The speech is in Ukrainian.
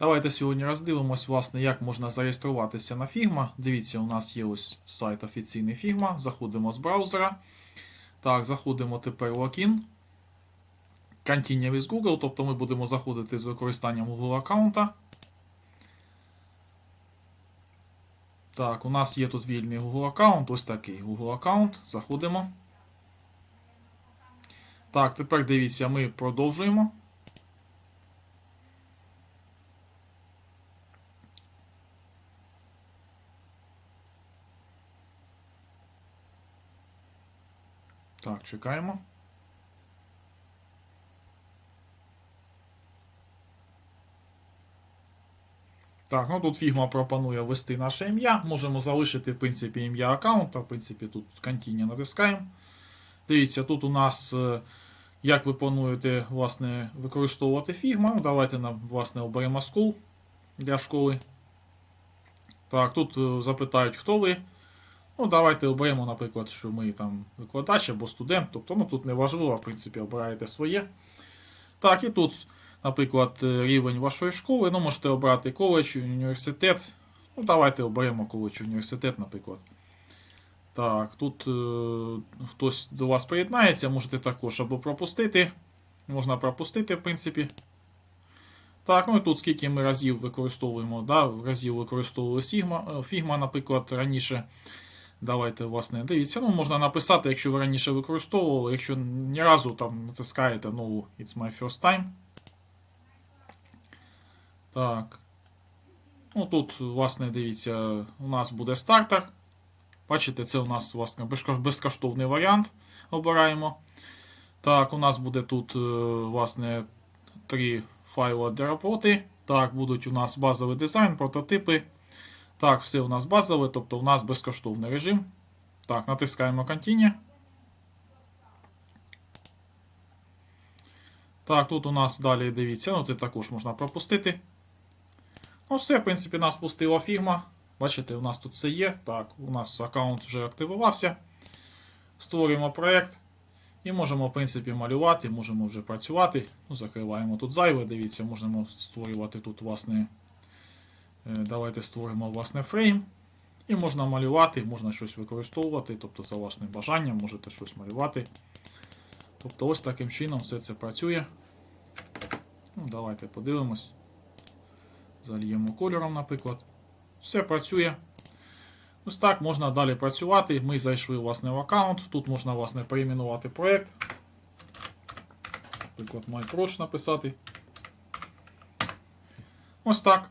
Давайте сьогодні роздивимось, власне, як можна зареєструватися на Figma. Дивіться, у нас є ось сайт офіційний Figma. Заходимо з браузера. Так, заходимо тепер в логін. Continue with Google, тобто ми будемо заходити з використанням Google аккаунта. Так, у нас є тут вільний Google аккаунт, ось такий Google аккаунт. Заходимо. Так, тепер дивіться, ми продовжуємо. Так, чекаємо. Так, ну тут Figma пропонує ввести наше ім'я. Можемо залишити, в принципі, ім'я аккаунта. В принципі, тут Continue натискаємо. Дивіться, тут у нас, е, як ви плануєте власне, використовувати Figma. Ну, давайте нам, власне, оберемо School для школи. Так, тут е, запитають, хто ви. Ну, давайте оберемо, наприклад, що ми там викладач або студент. Тобто, ну тут не важливо, в принципі, обираєте своє. Так, і тут, наприклад, е, рівень вашої школи. Ну, можете обрати коледж, університет. Ну, давайте оберемо коледж, університет, наприклад. Так, тут е, хтось до вас приєднається, можете також або пропустити. Можна пропустити, в принципі. Так, ну і тут скільки ми разів використовуємо, да, разів використовували Sigma, е, Figma, наприклад, раніше. Давайте, власне, дивіться. Ну, можна написати, якщо ви раніше використовували, якщо ні разу там натискаєте нову It's my first time. Так. Ну тут, власне, дивіться, у нас буде стартер. Бачите, це у нас, власне, безкоштовний варіант. Обираємо. Так, у нас буде тут, е, власне, три файли для роботи. Так, будуть у нас базовий дизайн, прототипи. Так, все у нас базове, тобто у нас безкоштовний режим. Так, натискаємо Continue. Так, тут у нас далі дивіться, ну це також можна пропустити. Ну, все, в принципі, нас пустила фігма. Бачите, у нас тут все є. Так, у нас аккаунт вже активувався. Створюємо проєкт. І можемо, в принципі, малювати, можемо вже працювати. Ну, Закриваємо тут зайве, дивіться, можемо створювати тут, власне. Е, Давайте створимо власне фрейм. І можна малювати, можна щось використовувати, тобто за власним бажанням можете щось малювати. Тобто ось таким чином все це працює. Ну, Давайте подивимось. Зальємо кольором, наприклад. Все працює. Ось так можна далі працювати. Ми зайшли власне, в аккаунт. Тут можна власне, перейменувати проєкт. Наприклад, MyProch написати. Ось так.